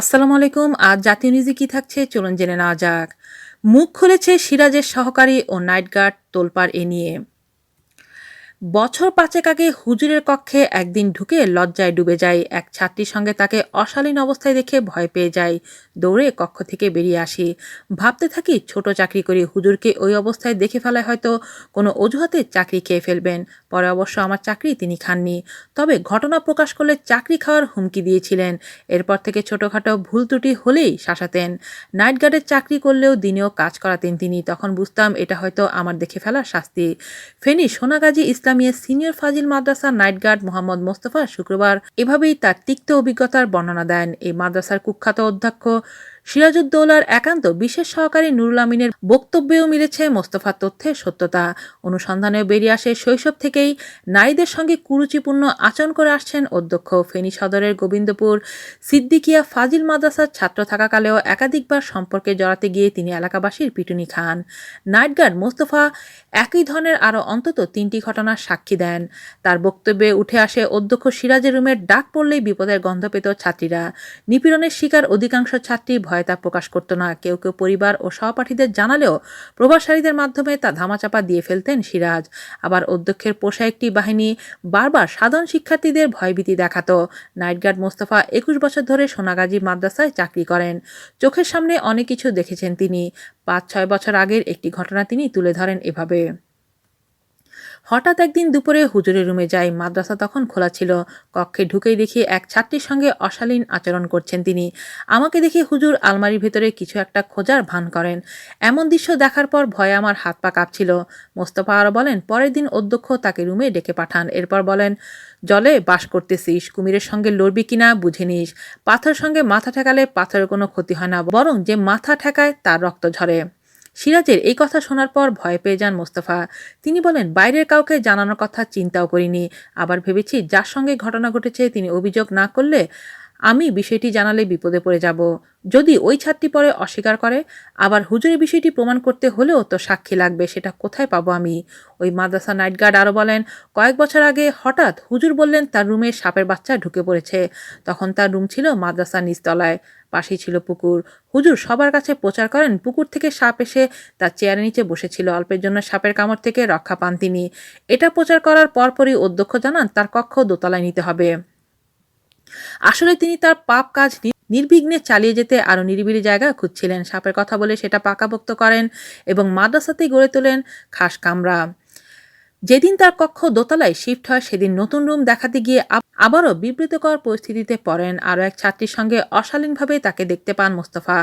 আসসালামু আলাইকুম। আজ জাতীয় নিউজে কি থাকছে? চলুন জেনে নেওয়া যাক। মুখ খুলেছে সিরাজের সহকারী ও নাইট গার্ড তোলপাড় এ নিয়ে। বছর পাঁচেক আগে হুজুরের কক্ষে একদিন ঢুকে লজ্জায় ডুবে যায়। এক ছাত্রীর সঙ্গে তাকে অশালীন অবস্থায় দেখে ভয় পেয়ে যায়। দৌড়ে কক্ষ থেকে বেরিয়ে আসি। ভাবতে থাকি ছোট চাকরি করি হুজুরকে ওই অবস্থায় দেখে ফেলায় হয়তো কোনো অজুহাতে চাকরি খেয়ে ফেলবেন। পরে অবশ্য আমার চাকরি তিনি খাননি। তবে ঘটনা প্রকাশ করলে চাকরি খাওয়ার হুমকি দিয়েছিলেন। এরপর থেকে ছোটোখাটো ভুল ত্রুটি হলেই শাসাতেন। নাইট গার্ডের চাকরি করলেও দিনেও কাজ করাতেন তিনি। তখন বুঝতাম এটা হয়তো আমার দেখে ফেলার শাস্তি। Feni Sonagazi Islamia senior Fazil Madrasa night guard Mohammad Mostafa শুক্রবার এভাবেই তার তিক্ত অভিজ্ঞতার বর্ণনা দেন। এই মাদ্রাসার কুখ্যাত অধ্যক্ষ সিরাজউদ্দৌলার একান্ত বিশেষ সহকারী নুরুল আমিনের বক্তব্যেও মিলেছে মোস্তফার তথ্যের সত্যতা। অনুসন্ধানেও বেরিয়ে আসে শৈশব থেকেই নারীদের সঙ্গে কুরুচিপূর্ণ আচরণ করে আসছেন অধ্যক্ষ ফেনী সদরের গোবিন্দপুর। সিদ্দিকিয়া ফাজিল মাদ্রাসার ছাত্র থাকাকালেও একাধিকবার সম্পর্কে জড়াতে গিয়ে তিনি এলাকাবাসীর পিটুনি খান। নাইট গার্ড মোস্তফা একই ধরনের আরও অন্তত তিনটি ঘটনার সাক্ষী দেন। তার বক্তব্যে উঠে আসে অধ্যক্ষ সিরাজের রুমের ডাক পড়লেই বিপদের গন্ধ পেত ছাত্রীরা। নিপীড়নের শিকার অধিকাংশ ছাত্রী ভয় তা প্রকাশ করতো না। কেউ কেউ পরিবার ও সহপাঠীদের জানালেও প্রভাবশালীদের মাধ্যমে তা ধামাচাপা দিয়ে ফেলতেন সিরাজ। আবার অধ্যক্ষের পোষা একটি বাহিনী বারবার সাধারণ শিক্ষার্থীদের ভয়ভীতি দেখাতো। নাইট গার্ড মোস্তফা একুশ বছর ধরে সোনাগাজী মাদ্রাসায় চাকরি করেন। চোখের সামনে অনেক কিছু দেখেছেন তিনি। পাঁচ ছয় বছর আগের একটি ঘটনা তিনি তুলে ধরেন এভাবে। হঠাৎ একদিন দুপুরে হুজুরের রুমে যাই, মাদ্রাসা তখন খোলা ছিল। কক্ষে ঢুকেই দেখি এক ছাত্রীর সঙ্গে অশালীন আচরণ করছেন তিনি। আমাকে দেখে হুজুর আলমারির ভেতরে কিছু একটা খোঁজার ভান করেন। এমন দৃশ্য দেখার পর ভয়ে আমার হাত পা কাঁপছিল। মোস্তফা আরও বলেন, পরের দিন অধ্যক্ষ তাকে রুমে ডেকে পাঠান। এরপর বলেন, জলে বাস করতেছিস, কুমিরের সঙ্গে লড়বি কিনা বুঝে নিস। পাথর সঙ্গে মাথা ঠেকালে পাথরের কোনো ক্ষতি হয় না, বরং যে মাথা ঠেকায় তার রক্ত ঝরে। সিরাজের এই কথা শোনার পর ভয় পেয়ে যান মোস্তফা। তিনি বলেন, বাইরের কাউকে জানানোর কথা চিন্তাও করিনি। আবার ভেবেছি যার সঙ্গে ঘটনা ঘটেছে, তিনি অভিযোগ না করলে আমি বিষয়টি জানালে বিপদে পড়ে যাব। যদি ওই ছাত্রী পরে অস্বীকার করে, আবার হুজুরের বিষয়টি প্রমাণ করতে হলেও তো সাক্ষী লাগবে, সেটা কোথায় পাবো আমি? ওই মাদ্রাসা নাইট গার্ড আরও বলেন, কয়েক বছর আগে হঠাৎ হুজুর বললেন তার রুমে সাপের বাচ্চা ঢুকে পড়েছে। তখন তার রুম ছিল মাদ্রাসা নিচতলায়, পাশেই ছিল পুকুর। হুজুর সবার কাছে প্রচার করেন, পুকুর থেকে সাপ এসে তার চেয়ারের নিচে বসেছিল। অল্পের জন্য সাপের কামড় থেকে রক্ষা পান তিনি। এটা প্রচার করার পরপরই অধ্যক্ষ জানান, তার কক্ষ দোতলায় নিতে হবে। আসলে তিনি তার পাপ কাজ নির্বিঘ্নে চালিয়ে যেতে আরও নিরিবিলি জায়গা খুঁজছিলেন। সাপের কথা বলে সেটা পাকাপোক্ত করেন এবং মাদ্রাসাতেই গড়ে তোলেন খাস কামরা। যেদিন তার কক্ষ দোতলায় শিফট হয়, সেদিন নতুন রুম দেখাতে গিয়ে আবারও বিবৃতকর পরিস্থিতিতে পড়েন আরও এক ছাত্রীর সঙ্গে অশালীনভাবে তাকে দেখতে পান মোস্তফা।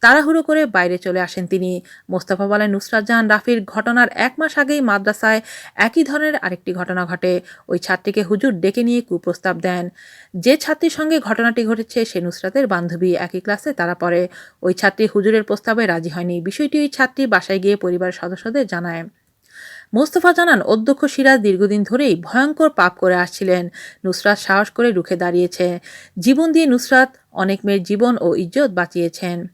তাড়াহুড়ো করে বাইরে চলে আসেন তিনি। মোস্তফা বলেন, নুসরাত জাহান রাফির ঘটনার এক মাস আগেই মাদ্রাসায় একই ধরনের আরেকটি ঘটনা ঘটে। ওই ছাত্রীকে হুজুর ডেকে নিয়ে কুপ্রস্তাব দেন। যে ছাত্রীর সঙ্গে ঘটনাটি ঘটেছে, সে নুসরাতের বান্ধবী। একই ক্লাসে তারা পড়ে। ওই ছাত্রী হুজুরের প্রস্তাবে রাজি হয়নি। বিষয়টি ওই ছাত্রী বাসায় গিয়ে পরিবারের সদস্যদের জানায়। মোস্তফা জানান, অধ্যক্ষ সিরাজ দীর্ঘদিন ধরেই ভয়ঙ্কর পাপ করে আসছিলেন। নুসরাত সাহস করে রুখে দাঁড়িয়েছে। জীবন দিয়ে নুসরাত অনেক মেয়ের জীবন ও ইজ্জত বাঁচিয়েছেন।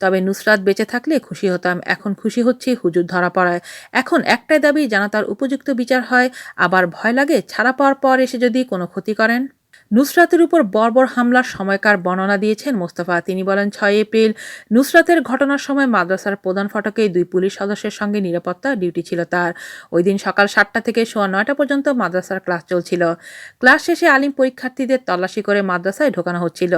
তবে নুসরাত বেঁচে থাকলে খুশি হতাম। এখন খুশি হচ্ছে হুজুর ধরা পড়ায়। এখন একটাই দাবি, যেন তার উপযুক্ত বিচার হয়। আবার ভয় লাগে, ছাড়া পাওয়ার পর এসে যদি কোনো ক্ষতি করেন। নুসরাতের উপর বর্বর হামলার সময়কার বর্ণনা দিয়েছেন মোস্তফা। তিনি বলেন, ছয় এপ্রিল নুসরাতের ঘটনার সময় মাদ্রাসার প্রধান ফটকে দুই পুলিশ সদস্যের সঙ্গে নিরাপত্তা ডিউটি ছিল তার। ওই দিন সকাল সাতটা থেকে সোয়া নয়টা পর্যন্ত মাদ্রাসার ক্লাস চলছিল। ক্লাস শেষে আলিম পরীক্ষার্থীদের তল্লাশি করে মাদ্রাসায় ঢোকানো হচ্ছিল।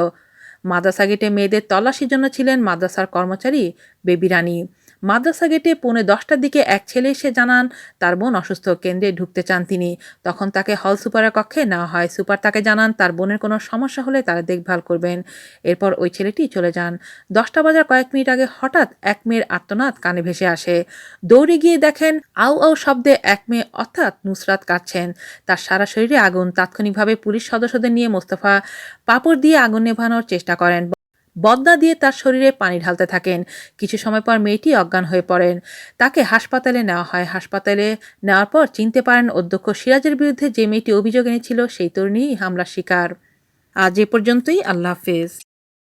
মাদ্রাসা গেটে মেয়েদের তল্লাশির জন্য ছিলেন মাদ্রাসার কর্মচারী বেবি রানী। মাদ্রাসা গেটে পৌনে দশটার দিকে এক ছেলে এসে জানান, তার বোন অসুস্থ, কেন্দ্রে ঢুকতে চান তিনি। তখন তাকে হল সুপারের কক্ষে নেওয়া হয়। সুপার তাকে জানান, তার বোনের কোনো সমস্যা হলে তারা দেখভাল করবেন। এরপর ওই ছেলেটি চলে যান। দশটা বাজার কয়েক মিনিট আগে হঠাৎ এক মেয়ের আত্মনাদ কানে ভেসে আসে। দৌড়ে গিয়ে দেখেন, আউ আউ শব্দে এক মেয়ে অর্থাৎ নুসরাত কাটছেন তার সারা শরীরে আগুন। তাৎক্ষণিকভাবে পুলিশ সদস্যদের নিয়ে মোস্তফা পাপড় দিয়ে আগুন নেভানোর চেষ্টা করেন। বদনা দিয়ে তার শরীরে পানি ঢালতে থাকেন। কিছু সময় পর মেয়েটি অজ্ঞান হয়ে পড়েন। তাকে হাসপাতালে নেওয়া হয়। হাসপাতালে নেওয়ার পর চিনতে পারেন অধ্যক্ষ সিরাজের বিরুদ্ধে যে মেয়েটি অভিযোগ এনেছিল, সেই তরুণী হামলার শিকার। আজ এ পর্যন্তই। আল্লাহ হাফেজ।